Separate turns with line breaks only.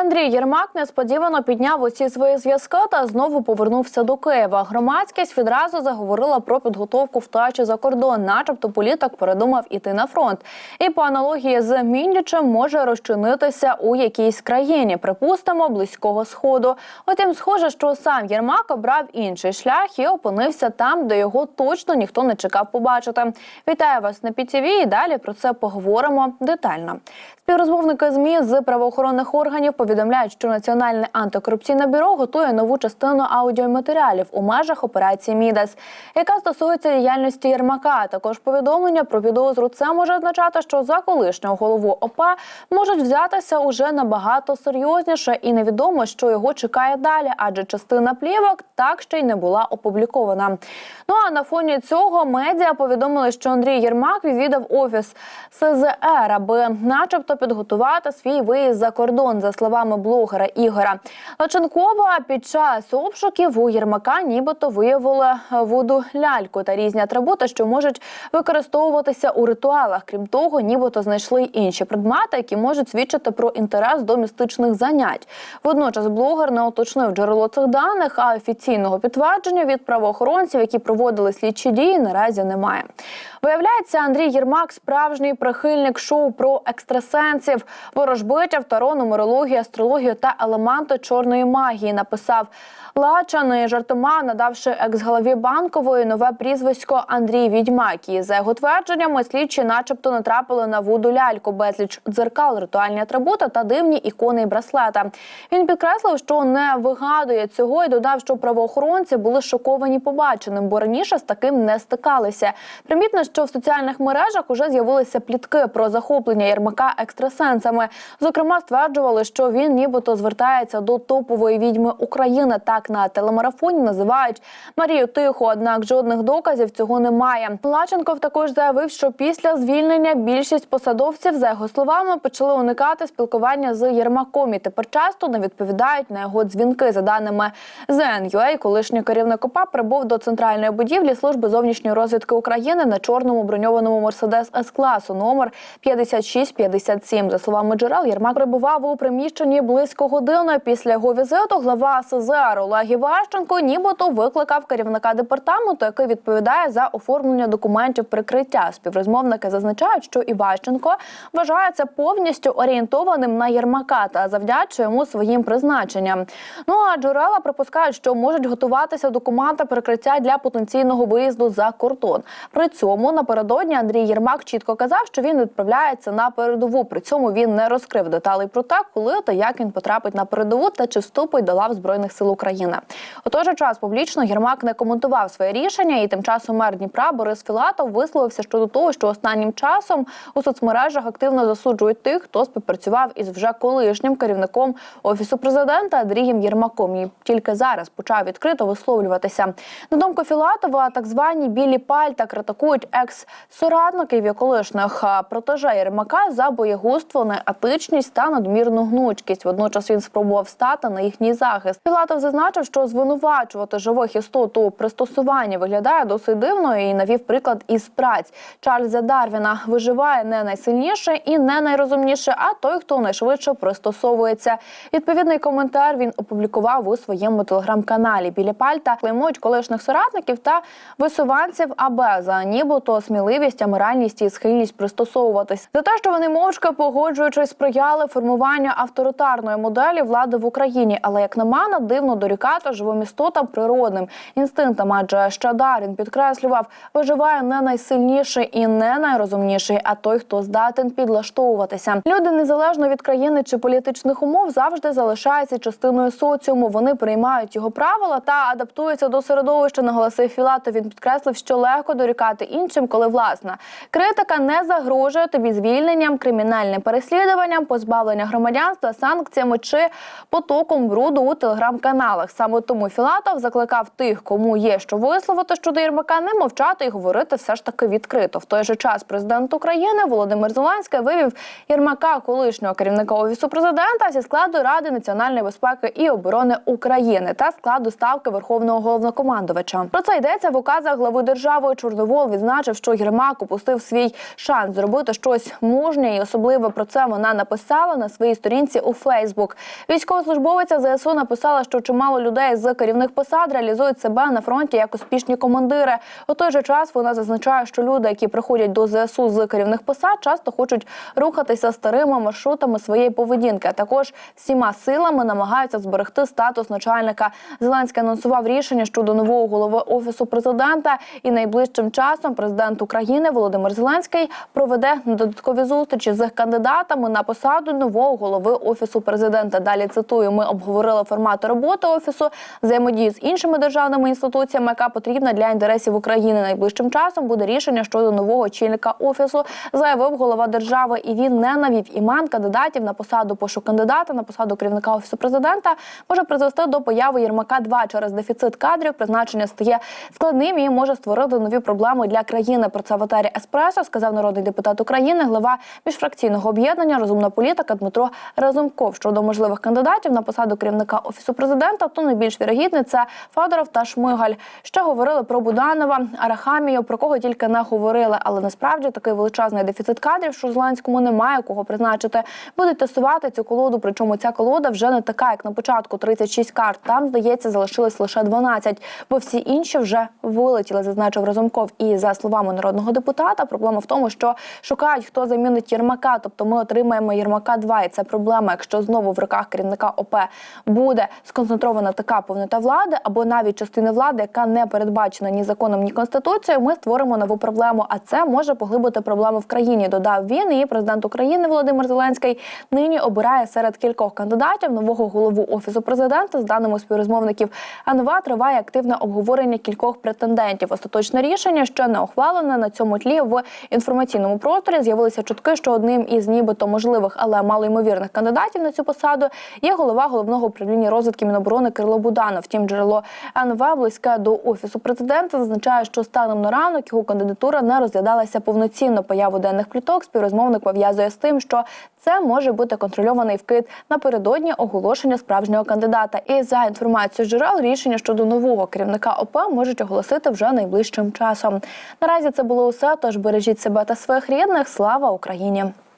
Андрій Єрмак несподівано підняв усі свої зв'язки та знову повернувся до Києва. Громадськість відразу заговорила про підготовку втечі за кордон, начебто політик передумав іти на фронт. І по аналогії з Міннічем може розчинитися у якійсь країні, припустимо, близького сходу. Утім, схоже, що сам Єрмак обрав інший шлях і опинився там, де його точно ніхто не чекав побачити. Вітаю вас на ПІТІВІ і далі про це поговоримо детально. Співрозмовники ЗМІ з правоохоронних органів повідомляють, що Національне антикорупційне бюро готує нову частину аудіоматеріалів у межах операції Мідас, яка стосується діяльності Єрмака. Також повідомлення про підозру це може означати, що за колишнього голову ОПА можуть взятися уже набагато серйозніше, і невідомо, що його чекає далі, адже частина плівок так ще й не була опублікована. Ну а на фоні цього медіа повідомили, що Андрій Єрмак відвідав офіс СЗР, аби, начебто, підготувати свій виїзд за кордон, за словами блогера Ігора Лаченкова. Під час обшуків у Єрмака нібито виявили воду ляльку та різні атрибути, що можуть використовуватися у ритуалах. Крім того, нібито знайшли інші предмети, які можуть свідчити про інтерес до містичних занять. Водночас блогер не уточнив джерело цих даних, а офіційного підтвердження від правоохоронців, які проводили слідчі дії, наразі немає. Виявляється, Андрій Єрмак справжній прихильник шоу про екстрасенсів, ворожбиття, второ, нумерологію, астрологію та елементи чорної магії. Написав Лачан і жартома, надавши екс-голові банкової нове прізвисько Андрій Відьмак. І за його твердженнями, слідчі, начебто, натрапили на вуду ляльку, безліч дзеркал, ритуальні атрибути та дивні ікони і браслета. Він підкреслив, що не вигадує цього і додав, що правоохоронці були шоковані побаченим, бо раніше з таким не стикалися. Примітно, що в соціальних мережах уже з'явилися плітки про захоплення ярмака Єрмака екстрасенсами. Зокрема, стверджували, що він нібито звертається до топової відьми України. Так на телемарафоні називають Марію Тихо. Однак жодних доказів цього немає. Лаченков також заявив, що після звільнення більшість посадовців, за його словами, почали уникати спілкування з Єрмаком і тепер часто не відповідають на його дзвінки. За даними ЗНЮА, колишній керівник ОПА прибув до центральної будівлі служби зовнішньої розвідки України на чорному броньованому Мерседес С класу номер 5657. За словами джерел, Єрмак перебував у приміщенні близько години. Після його візиту глава СЗР Олег Іващенко нібито викликав керівника департаменту, який відповідає за оформлення документів прикриття. Співрозмовники зазначають, що Іващенко вважається повністю орієнтованим на Єрмака та завдячує йому своїм призначенням. Ну а джерела припускають, що можуть готуватися документи прикриття для потенційного виїзду за кордон. При цьому напередодні Андрій Єрмак чітко казав, що він відправляється на передову. При цьому він не розкрив деталей про те, коли та як він потрапить на передову та чи вступить до лав збройних сил України. У той же час публічно Єрмак не коментував своє рішення, і тим часом мер Дніпра Борис Філатов висловився щодо того, що останнім часом у соцмережах активно засуджують тих, хто співпрацював із вже колишнім керівником офісу президента Андрієм Єрмаком. І тільки зараз почав відкрито висловлюватися. На думку Філатова, так звані білі пальта критикують екс-соратників і колишніх протеже Єрмака за боєгузтво, неетичність та надмірну гнучкість. Водночас він спробував стати на їхній захист. Філатов зазначив, що звинувачувати живих істот у пристосуванні виглядає досить дивно і навів приклад із праць Чарльза Дарвіна. Виживає не найсильніше і не найрозумніше, а той, хто найшвидше пристосовується. Відповідний коментар він опублікував у своєму телеграм-каналі. Білі пальта клеймують колишніх соратників та висуванців АБ за нібито сміливість, аморальність і схильність пристосовуватись за те, що вони мовчки погоджуючись сприяли формуванню авторитарної моделі влади в Україні. Але як на мене, дивно дорікати живим істотам природним інстинктам, адже Щадар він підкреслював, виживає не найсильніший і не найрозумніший, а той, хто здатен підлаштовуватися. Люди незалежно від країни чи політичних умов завжди залишаються частиною соціуму. Вони приймають його правила та адаптуються до середовища. Наголосив Філатов. Він підкреслив, що легко дорікати іншим, коли власна критика не загрожує тобі звільненням, кримінальним переслідуванням, позбавлення громадянства, санкціями чи потоком бруду у телеграм-каналах. Саме тому Філатов закликав тих, кому є що висловити щодо Єрмака, не мовчати і говорити все ж таки відкрито. В той же час президент України Володимир Зеленський вивів Єрмака, колишнього керівника офісу президента, зі складу Ради національної безпеки і оборони України та складу ставки Верховного головнокомандувача. Про це йдеться в указах глави держави. Чорновол відзначив, що Єрмак упустив свій шанс зробити щось мужнє і особливо важливе. Про це вона написала на своїй сторінці у Фейсбук. Військовослужбовиця ЗСУ написала, що чимало людей з керівних посад реалізують себе на фронті як успішні командири. У той же час вона зазначає, що люди, які приходять до ЗСУ з керівних посад, часто хочуть рухатися старими маршрутами своєї поведінки. А також всіма силами намагаються зберегти статус начальника. Зеленський анонсував рішення щодо нового голови офісу президента. І найближчим часом президент України Володимир Зеленський проведе додаткові зустрічі з кандидатами на посаду нового голови офісу президента. Далі цитую: ми обговорили формати роботи офісу, взаємодію з іншими державними інституціями, яка потрібна для інтересів України. Найближчим часом буде рішення щодо нового очільника офісу, заявив голова держави. І він не навів імен кандидатів на посаду пошук кандидата на посаду керівника офісу президента може призвести до появи Єрмака 2 через дефіцит кадрів. Призначення стає складним і може створити нові проблеми для країни. Про це в етері Еспресо сказав народний депутат України, глава міжфракційного об'єднання Розумна політика Дмитро Разумков. Щодо можливих кандидатів на посаду керівника офісу президента, то найбільш вірогідний це Федоров та Шмигаль. Ще говорили про Буданова, Арахамію, про кого тільки не говорили. Але насправді такий величезний дефіцит кадрів, що Зеленському немає кого призначити. Будуть тестувати цю колоду. Причому ця колода вже не така, як на початку 36 карт. Там здається, залишилось лише 12, бо всі інші вже вилетіли, зазначив Разумков. І за словами народного депутата, проблема в тому, що шукають, хто замінить Єрмака. Тобто ми отримаємо Єрмака 2 І це проблема, якщо знову в руках керівника ОП буде сконцентрована така повнота влади, або навіть частина влади, яка не передбачена ні законом, ні конституцією. Ми створимо нову проблему. А це може поглибити проблеми в країні. Додав він. І президент України Володимир Зеленський нині обирає серед кількох кандидатів нового голову офісу президента. З даними співрозмовників АНВА триває активне обговорення кількох претендентів. Остаточне рішення ще не ухвалене на цьому тлі в інформаційному просторі. З'явилися чутки, що одним із нібито можливих, але малоймовірних кандидатів на цю посаду є голова головного управління розвідки Міноборони Кирило Буданов. Втім, джерело АНВ близьке до офісу президента зазначає, що станом на ранок його кандидатура не розглядалася повноцінно. Появу денних пліток співрозмовник пов'язує з тим, що це може бути контрольований вкид напередодні оголошення справжнього кандидата. І за інформацією джерел рішення щодо нового керівника ОП можуть оголосити вже найближчим часом. Наразі це було усе. Тож бережіть себе та своїх рідних. Слава Україні!